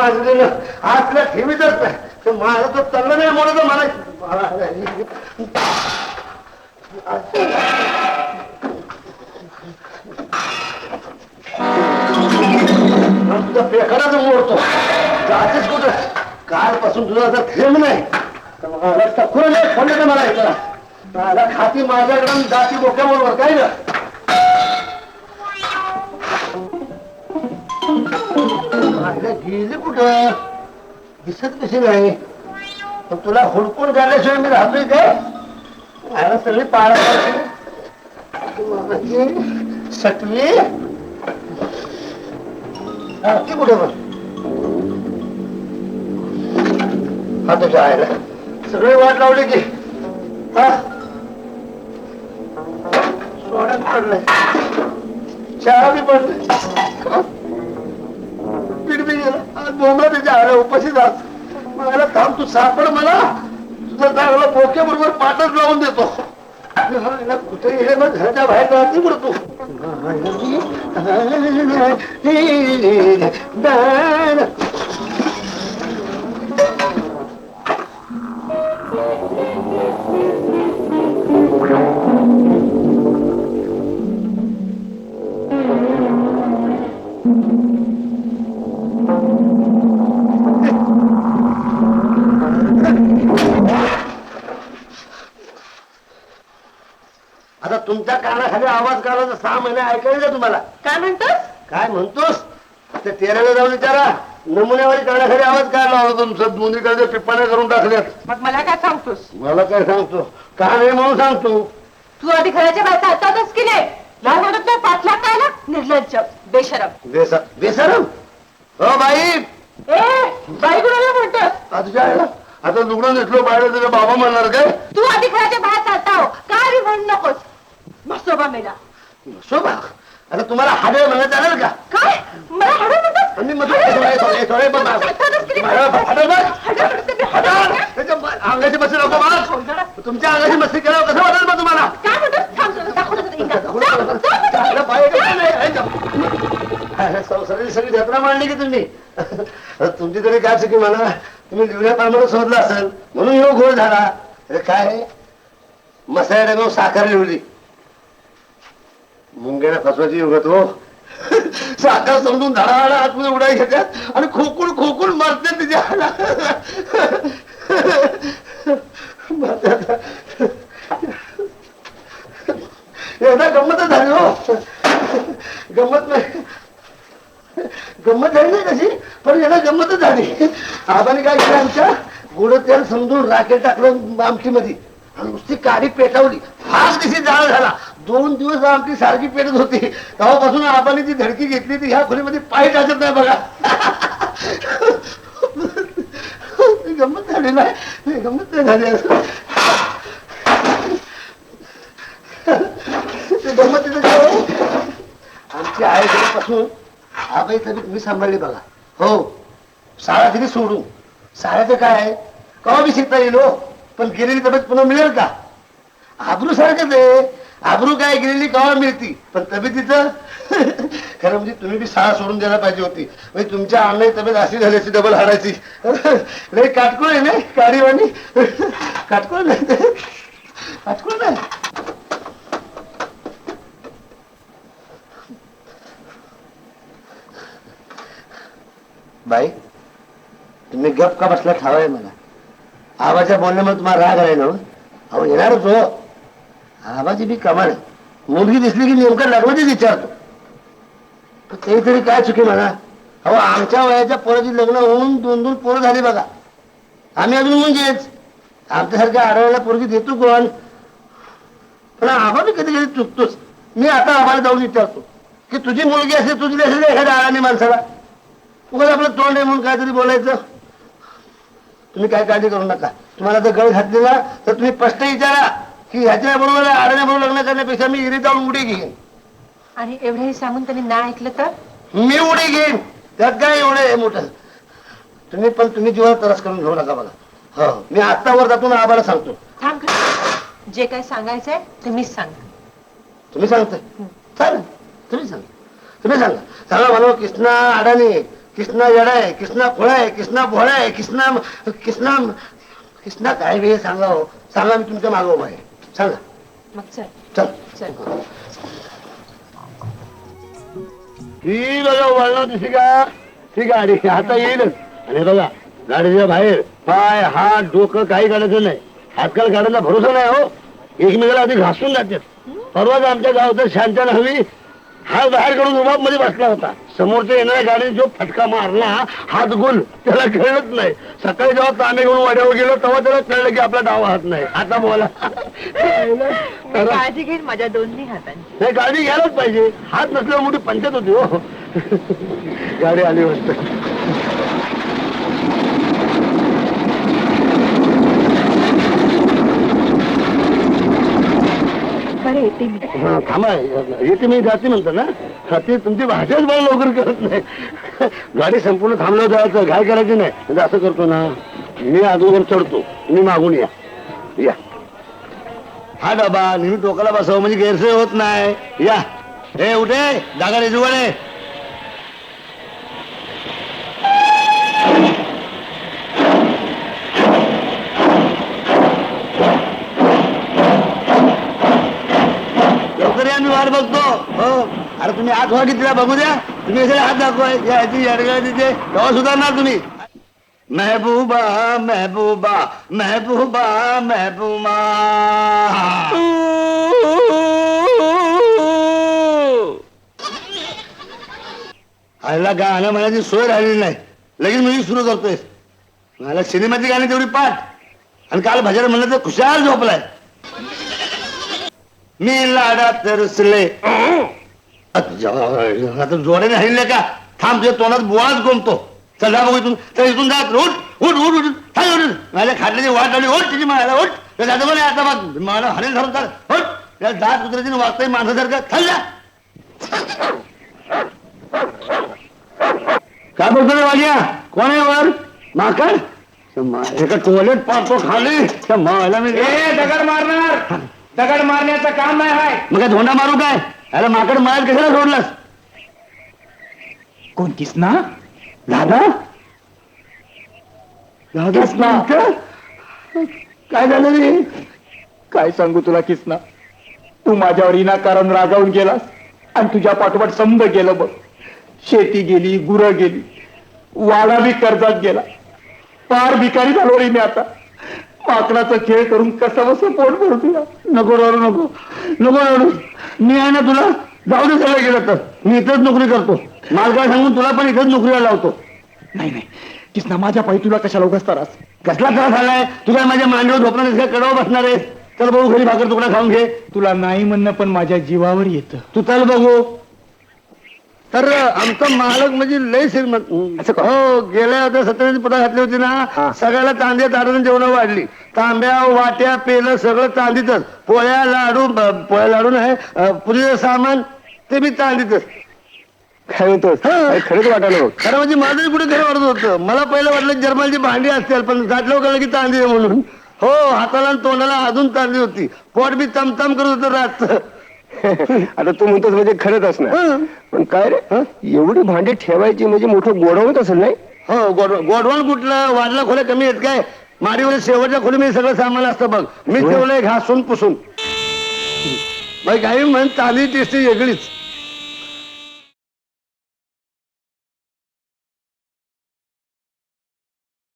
बांधलेलं आतल्या ठेवीतच नाही. ते माझं तो चाललं नाही म्हणून मला. तुझा पेकडाच मोडतो. जातेच कुठं? कालपासून तुझा आता थेंब नाही. मला नाही फोडलं मला ऐकला खाती माझ्याकडून आणि जाती बोक्याबरोबर काय ना अरे गेली कुठं? दिसत कशी नाही. पण तुला हुडकून झाल्याशिवाय मी राहतोय काय? मला सगळी पाळा सटवी हा, ती कुठे बस? हा तुझ्या आईला. सगळी वाट लावली की. हा. सोडत पडलंय चहा बी पडलंय गेलं डोंगर त्याच्या आल्या उपाशी जात मला थांब तू सापड मला. तुझा चांगला बोके बरोबर पाठच लावून देतो. कुठे गेले मग घराच्या बाहेर राहते बरं तुमच्या कानाखाली आवाज काढायचा सहा महिने ऐकायला का तुम्हाला? काय म्हणतोस? काय म्हणतोस? ते तेराला जाऊन विचारा. नमुन्यावारी कानाखाली आवाज काढला होता तुमचं. दोन्हीकडे पिप्पाने करून टाकल्यात. मग मला काय सांगतोस? मला काय सांगतो? का नाही म्हणून सांगतो. तू आधी घराच्या बाहेर चालतातच की नाही? लहान म्हणत नाही पाचला काय ना निर्लज्ज बेशरम. बेसा बेसारम हो बाई. ए बाई कुणाला म्हणतोस? आता तुझ्या आईला? आता लुगडं नेसलो बाहेर तुझा बाबा म्हणणार काय? तू आधी घराच्या बाहेर चालता हो. काय बी म्हणू नकोस. मसोबा मेला शोभा आता तुम्हाला हाडे म्हणत चालेल का? काय? मला थोडे थोडे थोडे बघ बघ अंगाची मस्ती नको बघ तुमच्या अंगाची मस्ती केल्यावर कसं वाटेल मग तुम्हाला? काय संसाराची सगळी जत्रा मांडली की तुम्ही? तुमची तरी काय चुकी म्हणा तुम्ही लिहिण्याप्रमाणे शोधला असेल. म्हणून ह्यो घोळ झाला. अरे काय? डब्यावर साखर लिवली मुंग्याला फसवायची युगत हो. साखर समजून धडाधडा आतमध्ये उडाई घेतात आणि खोकून खोकून मारते तिच्या एवढा गंमतच झाली हो. गंमत नाही. गंमत झाली नाही कशी? पण याला गंमतच झाली. आबाने काय केलं आमच्या? गुड तेल समजून राखेल टाकलं आमची मध्ये आणि नुसती काडी पेटवली. फार दिशी जाळ झाला. दोन दिवस आमची सारखी पेटत होती. तेव्हापासून आपण ती धडकी घेतली ती ह्या खोलीमध्ये पाय टाकत नाही बघा. गंमत झाली नाही. गंमत नाही झाली असं ते गंमतीचं आमची आई आबाई तरी तुम्ही सांभाळली बघा. हो. शाळा तरी सोडू? शाळेचं काय आहे? कवा बी शिकता येईल हो. पण गेलेली तब्येत पुन्हा मिळेल का? आबरू सारखंच आहे. आबरू काय गेलेली कवा मिळती. पण तब्येतीचं खरं म्हणजे तुम्ही बी शाळा सोडून द्यायला पाहिजे होती. म्हणजे तुमच्या अन्नाची तब्येत अशी झाली असती डबल हाडायची. नाही काटकोळ आहे नाही काडीवाणी काटकोळ नाही. काटकोळ नाही. बाई तुम्ही गप का बसला ठावाय मला. आवाजा बोलण्यामुळे तुम्हाला राग आहे ना हो? अहो येणारच हो. आबाची बी कमाल. आहे. मुलगी दिसली की नेमकं लग्नाचीच विचारतो. पण ते तरी काय चुकी म्हणा? अहो आमच्या वयाच्या पोराची लग्न होऊन दोन दोन पोरं झाली बघा. आम्ही अजून म्हणजेच आमच्यासारख्या आडवायला पोरगी देतो कोण? पण आबा बी कधी कधी चुकतोच. मी आता आम्हाला जाऊन विचारतो. की तुझी मुलगी असेल तुझी असेल एखाद्या आळाने माणसाला. उगाच आपलं तोंड आहे म्हणून काहीतरी बोलायचं. तुम्ही काय काळजी करू नका. तुम्हाला जर गळ घातलेला तर तुम्ही स्पष्ट विचारा. की ह्याच्या बरोबर आडण्या बरोबर लग्न करण्यापेक्षा मी इरी जाऊन उडी घेईन. आणि एवढंही सांगून त्यांनी ना ऐकलं तर? मी उडी घेईन. त्यात काय एवढं आहे मोठं? तुम्ही पण तुम्ही जीवाला त्रास करून घेऊ नका बघा. हो मी आत्ता वर जातो ना आबाला सांगतो. थांब कृष्ण. जे काय सांगायचंय ते मीच सांग. तुम्ही सांगताय चालेल. तुम्ही सांगा. तुम्ही सांगा. सांगा म्हणा कृष्णा अडाणी किसना येडा आहे किसना खोळा आहे किसना भोळा आहे किसना किसना किसना काय बे सांगा हो सांगा मी तुमच्या मागो उभा आहे. मग चल. चल. चल. ही बघा वळणार दिसी का ती गाडी आता येईलच आणि बघा गाडीच्या बाहेर पाय हात डोकं काही काढायचं नाही. आजकाल गाड्यांना भरोसा नाही हो. एकमेकाला आधी घासून जातात. परवाच आमच्या गावचं शांतन हवी. हा बाहेर काढून रुबाबमध्ये बसला होता. समोरच्या येणाऱ्या गाडीने जो फटका मारला हात गुल त्याला कळलंच नाही. सकाळी जेव्हा तांबे घेऊन वाड्यावर गेलो तेव्हा त्याला कळलं की आपला डावा हात नाही. आता बोला. मी काळजी घेईन माझ्या दोन्ही हातांची. नाही गाडी घ्यायलाच पाहिजे. हात नसल्यावर मोठी पंचायत होती हो. गाडी आली वाटत. बरं येते मी. हा, थांबा येते मी जाते म्हणतो ना. हा, ते तुमची भाषाच मला लवकर करत नाही. गाडी संपूर्ण थांबलं जायचं घाय करायचं नाही. म्हणजे असं करतो ना मी अगोदर चढतो मी मागून या. या. हा डबा नेहमी टोकाला बसावं म्हणजे गैरसोय होत नाही. या. हे उठे जागा रेजुवाडे लवकर या मी वाट बघतो. हो. अरे तुम्ही हात व्हा बघू द्या. तुम्ही सगळे हात दाखवाय. याची तिथे. तेव्हा सुधारणार तुम्ही. महबूबा महबूबा महबूबा महबूबा. आईला गाणं म्हणायची सोय राहिली नाही. लगेच मी सुरू करतोय. मला सिनेमाची गाणी तेवढी पाठ. आणि काल भजन म्हणलं तर खुशाल झोपलाय. मी लाडात रुसले. आता जोड्याने हल्ले का? थांब तुझ्या तोंडात बुवाच गोमतो. चल जा बघू इथून. चल इथून जात उठ उठ उठ उठ. थांब उठ. माझ्या खाल्ल्याची वाट लावली. उठ तिची मला त्या जातं म्हणे आता बघ. मला हरेल धरून चाल. उठ. त्या दात कुत्र्याची वागताय माणसासारखं. खाल जा. काय बोलतो रे वाग्या कोण आहे वर? माकड? एका टोलेट पाहतो खाली. त्या मला मी दगड मारणार. दगड मारण्याचं काम नाही हाय. मग काय धोंडा मारू काय? अरे माकड मारायला कशाला सोडलास कोण किसना दादा? दादा काय झालं रे? काय सांगू तुला किसना? तू माझ्यावर विनाकारण रागावून गेलास आणि तुझ्या पाठोपाठ समज गेलं बघ. शेती गेली गुरं गेली वाडा बी कर्जात गेला. पार भिकारी झालो रे मी आता. माकडाचा खेळ करून कसं बसं पोट भरू तुला नको रडू नको. नको रडू मी आहे ना तुला जाऊ दे सगळं गेलं तर. मी इथंच नोकरी करतो. मालकाला सांगून तुला पण इथंच नोकरीला लावतो. नाही नाही. किसना माझ्या पायी तुला कशाला उगाच त्रास? कसला त्रास झालाय? तू काय माझ्या मांडीवर झोपणार आहेस का? कडावर बसणार आहेस? चल बघू घरी भाकर तुकडा खाऊन घे. तुला नाही म्हणणं पण माझ्या जीवावर येतं. तू चल बघू. तर आमचा मालक म्हणजे लय श्रीमंत. हो गेल्या होत्या सत्याची पदा घातली होती ना. सगळ्याला तांदे ताडून जेवण वाढली. तांब्या वाट्या पेलं सगळं चांदीतच. पोळ्या लाडू पोळ्या लाडू नाही अं, पूजेचं सामान ते मी चांदीतच. काय. खरंच वाटायला खरं म्हणजे माझं कुठे खरं वाटत होतं. मला पहिलं वाटलं जर्मनची भांडी असतील पण गाठलं कळलं की चांदी आहे म्हणून. हो हाताला आणि तोंडाला अजून चांदी होती. पोट बी तमतम करत होतं रातचं आता तू म्हणतोस म्हणजे खरंच असणार. पण काय रे? एवढी भांडी ठेवायची म्हणजे मोठं गोडवत असेल नाही? हो गोड गोडवण कुठलं? वाढला खोल्या कमी आहेत काय? माडीवर शेवटच्या खोलीमध्ये सगळं सामान असतं बघ. मी ठेवलंय घासून पुसून. बाई काही म्हण चांदी टेस्टी वेगळीच.